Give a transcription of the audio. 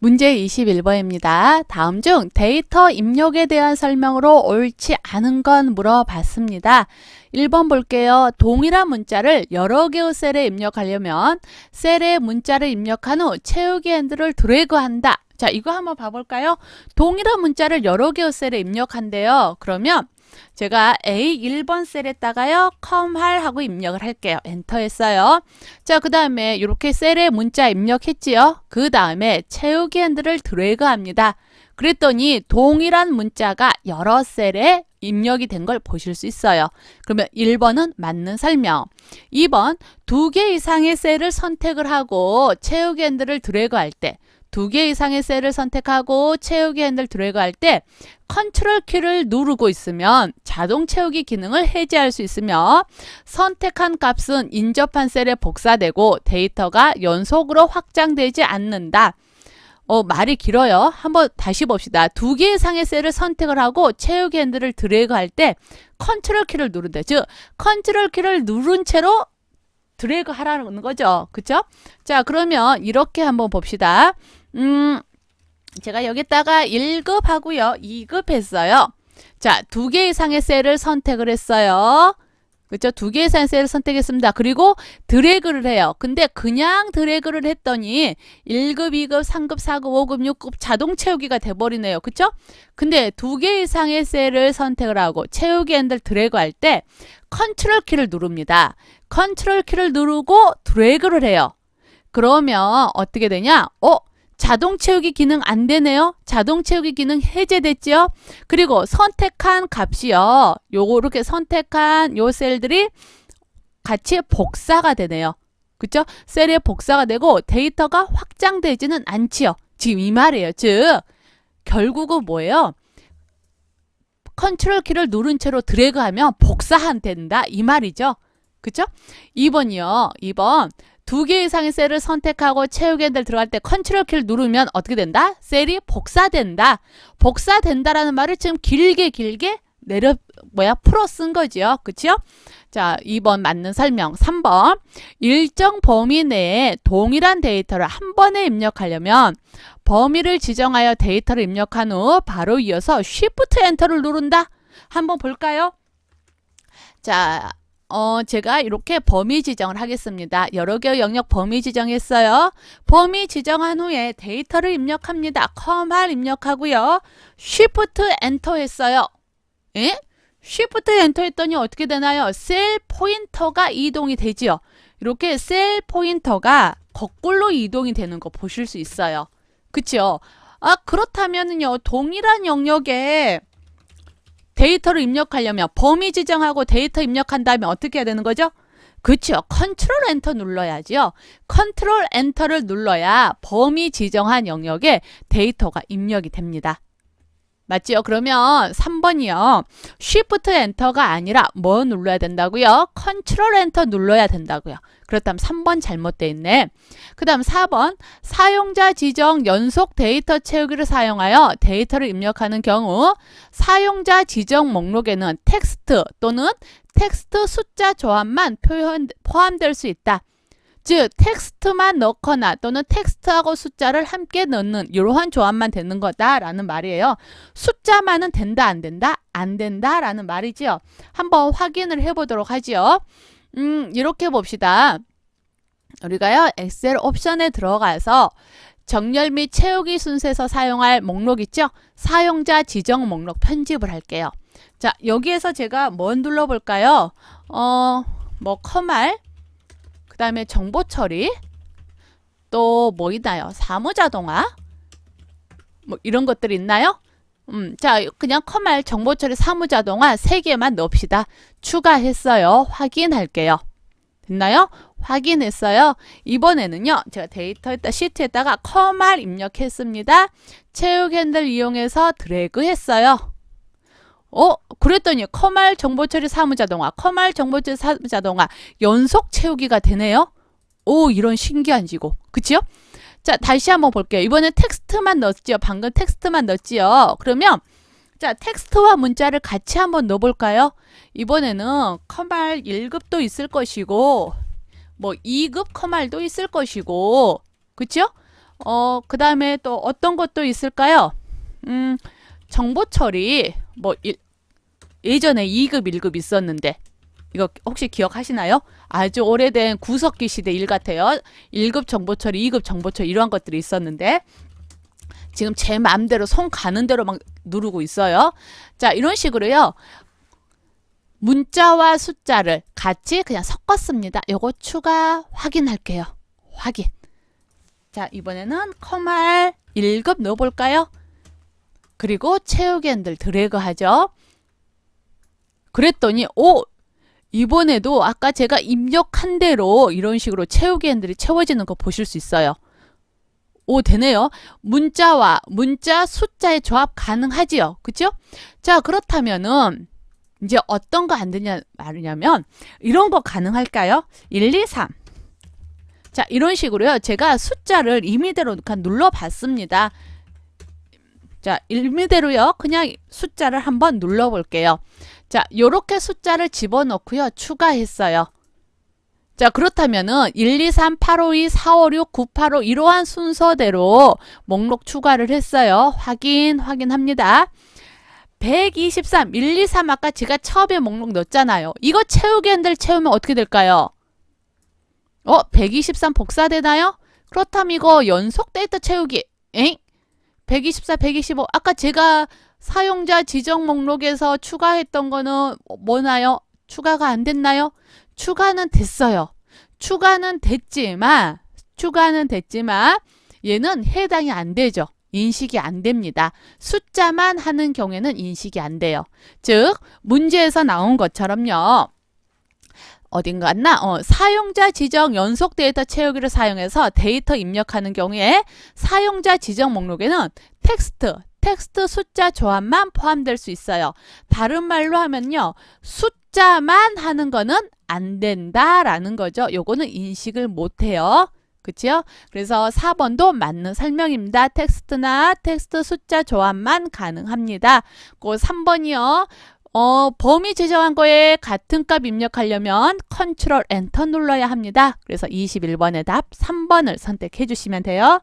문제 21번입니다. 다음 중 데이터 입력에 대한 설명으로 옳지 않은 건 물어봤습니다. 1번 볼게요. 동일한 문자를 여러 개의 셀에 입력하려면 셀에 문자를 입력한 후 채우기 핸들을 드래그한다. 자, 이거 한번 봐볼까요? 동일한 문자를 여러 개의 셀에 입력한대요. 그러면 제가 A 1번 셀에다가요 컴할 하고 입력을 할게요. 엔터 했어요. 자, 그 다음에 이렇게 셀에 문자 입력했지요. 그 다음에 채우기 핸들을 드래그 합니다. 그랬더니 동일한 문자가 여러 셀에 입력이 된 걸 보실 수 있어요. 그러면 1번은 맞는 설명. 2번 두 개 이상의 셀을 선택을 하고 채우기 핸들을 드래그 할 때 두 개 이상의 셀을 선택하고 채우기 핸들 드래그 할 때 컨트롤 키를 누르고 있으면 자동 채우기 기능을 해제할 수 있으며 선택한 값은 인접한 셀에 복사되고 데이터가 연속으로 확장되지 않는다. 어, 말이 길어요. 한번 다시 봅시다. 두 개 이상의 셀을 선택을 하고 채우기 핸들을 드래그 할 때 컨트롤 키를 누른다. 즉, 컨트롤 키를 누른 채로 드래그 하라는 거죠. 그쵸? 자, 그러면 이렇게 한번 봅시다. 음, 제가 여기다가 1급 하고요. 2급 했어요. 자, 두 개 이상의 셀을 선택을 했어요. 그렇죠? 두개 이상의 셀을 선택했습니다. 그리고 드래그를 해요. 근데 그냥 드래그를 했더니 1급, 2급, 3급, 4급, 5급, 6급 자동 채우기가 돼버리네요. 그쵸? 근데 두 개 이상의 셀을 선택을 하고 채우기 핸들 드래그 할 때 컨트롤 키를 누릅니다. 컨트롤 키를 누르고 드래그를 해요. 그러면 어떻게 되냐? 어? 자동 채우기 기능 안 되네요. 자동 채우기 기능 해제됐죠. 그리고 선택한 값이요. 요거 이렇게 선택한 요 셀들이 같이 복사가 되네요. 그쵸? 셀에 복사가 되고 데이터가 확장되지는 않지요. 지금 이 말이에요. 즉 결국은 뭐예요? 컨트롤 키를 누른 채로 드래그하면 복사한 된다 이 말이죠. 그쵸? 2번이요. 2번 두 개 이상의 셀을 선택하고 채우기 핸들 들어갈 때 컨트롤 키를 누르면 어떻게 된다? 셀이 복사된다. 복사된다라는 말을 지금 길게 길게 내려 뭐야 풀어 쓴 거지요. 그치요? 자, 2번 맞는 설명. 3번. 일정 범위 내에 동일한 데이터를 한 번에 입력하려면 범위를 지정하여 데이터를 입력한 후 바로 이어서 Shift 엔터를 누른다. 한번 볼까요? 자, 어, 제가 이렇게 범위 지정을 하겠습니다. 여러 개의 영역 범위 지정했어요. 범위 지정한 후에 데이터를 입력합니다. 컴할 입력하고요. Shift 엔터 했어요. 예? Shift 엔터 했더니 어떻게 되나요? 셀 포인터가 이동이 되지요. 이렇게 셀 포인터가 거꾸로 이동이 되는 거 보실 수 있어요. 그치요? 아, 그렇다면요. 동일한 영역에 데이터를 입력하려면 범위 지정하고 데이터 입력한 다음에 어떻게 해야 되는 거죠? 그렇죠. 컨트롤 엔터 눌러야죠. 컨트롤 엔터를 눌러야 범위 지정한 영역에 데이터가 입력이 됩니다. 맞지요? 그러면 3번이요. Shift 엔터가 아니라 뭐 눌러야 된다고요? 컨트롤 엔터 눌러야 된다고요. 그렇다면 3번 잘못돼 있네. 그 다음 4번 사용자 지정 연속 데이터 채우기를 사용하여 데이터를 입력하는 경우 사용자 지정 목록에는 텍스트 또는 텍스트 숫자 조합만 표현, 포함될 수 있다. 즉 텍스트만 넣거나 또는 텍스트하고 숫자를 함께 넣는 이러한 조합만 되는 거다라는 말이에요. 숫자만은 된다 안 된다? 안 된다라는 말이지요. 한번 확인을 해보도록 하지요. 음 이렇게 봅시다. 우리가요 엑셀 옵션에 들어가서 정렬 및 채우기 순서에서 사용할 목록 있죠? 사용자 지정 목록 편집을 할게요. 자 여기에서 제가 뭐 눌러볼까요? 어뭐 커말 그 다음에 정보 처리 또 뭐 있나요? 사무자동화 뭐 이런 것들 있나요? 음, 자 그냥 커말 정보 처리 사무자동화 세 개만 넣읍시다. 추가했어요. 확인할게요. 됐나요? 확인했어요. 이번에는요. 제가 데이터에다 시트에다가 커말 입력했습니다. 채우기 핸들 이용해서 드래그 했어요. 어? 그랬더니 커말 정보처리 사무자동화, 커말 정보처리 사무자동화 연속 채우기가 되네요. 오, 이런 신기한 지고. 그치요? 자, 다시 한번 볼게요. 이번엔 텍스트만 넣었지요. 방금 텍스트만 넣었지요. 그러면 자, 텍스트와 문자를 같이 한번 넣어볼까요? 이번에는 커말 1급도 있을 것이고 뭐 2급 커말도 있을 것이고 그쵸? 어, 그 다음에 또 어떤 것도 있을까요? 음, 정보 처리, 뭐, 일- 예전에 2급, 1급 있었는데, 이거 혹시 기억하시나요? 아주 오래된 구석기 시대 일 같아요. 1급 정보 처리, 2급 정보 처리 이러한 것들이 있었는데, 지금 제 마음대로 손 가는 대로 막 누르고 있어요. 자, 이런 식으로요. 문자와 숫자를 같이 그냥 섞었습니다. 요거 추가 확인할게요. 확인. 자, 이번에는 커말 1급 넣어볼까요? 그리고 채우기 핸들 드래그 하죠. 그랬더니, 오! 이번에도 아까 제가 입력한 대로 이런 식으로 채우기 핸들이 채워지는 거 보실 수 있어요. 오, 되네요. 문자와 문자 숫자의 조합 가능하지요. 그죠? 자, 그렇다면은, 이제 어떤 거 안 되냐 말이냐면, 이런 거 가능할까요? 1, 2, 3. 자, 이런 식으로요. 제가 숫자를 임의대로 눌러봤습니다. 자, 임의대로요. 그냥 숫자를 한번 눌러 볼게요. 자, 요렇게 숫자를 집어넣고요. 추가했어요. 자, 그렇다면은 1, 2, 3, 8, 5, 2, 4, 5, 6, 9, 8, 5 이러한 순서대로 목록 추가를 했어요. 확인, 확인합니다. 123, 1, 2, 3 아까 제가 처음에 목록 넣었잖아요. 이거 채우기 핸들 채우면 어떻게 될까요? 어, 123 복사되나요? 그렇다면 이거 연속 데이터 채우기. 엥? 124, 125. 아까 제가 사용자 지정 목록에서 추가했던 거는 뭐나요? 추가가 안 됐나요? 추가는 됐어요. 추가는 됐지만, 추가는 됐지만, 얘는 해당이 안 되죠. 인식이 안 됩니다. 숫자만 하는 경우에는 인식이 안 돼요. 즉, 문제에서 나온 것처럼요. 어딘가 갔나? 어, 사용자 지정 연속 데이터 채우기를 사용해서 데이터 입력하는 경우에 사용자 지정 목록에는 텍스트, 텍스트 숫자 조합만 포함될 수 있어요. 다른 말로 하면요. 숫자만 하는 거는 안 된다라는 거죠. 요거는 인식을 못 해요. 그치요? 그래서 4번도 맞는 설명입니다. 텍스트나 텍스트 숫자 조합만 가능합니다. 그 3번이요. 어, 범위 지정한 거에 같은 값 입력하려면 컨트롤 엔터 눌러야 합니다. 그래서 21번의 답 3번을 선택해 주시면 돼요.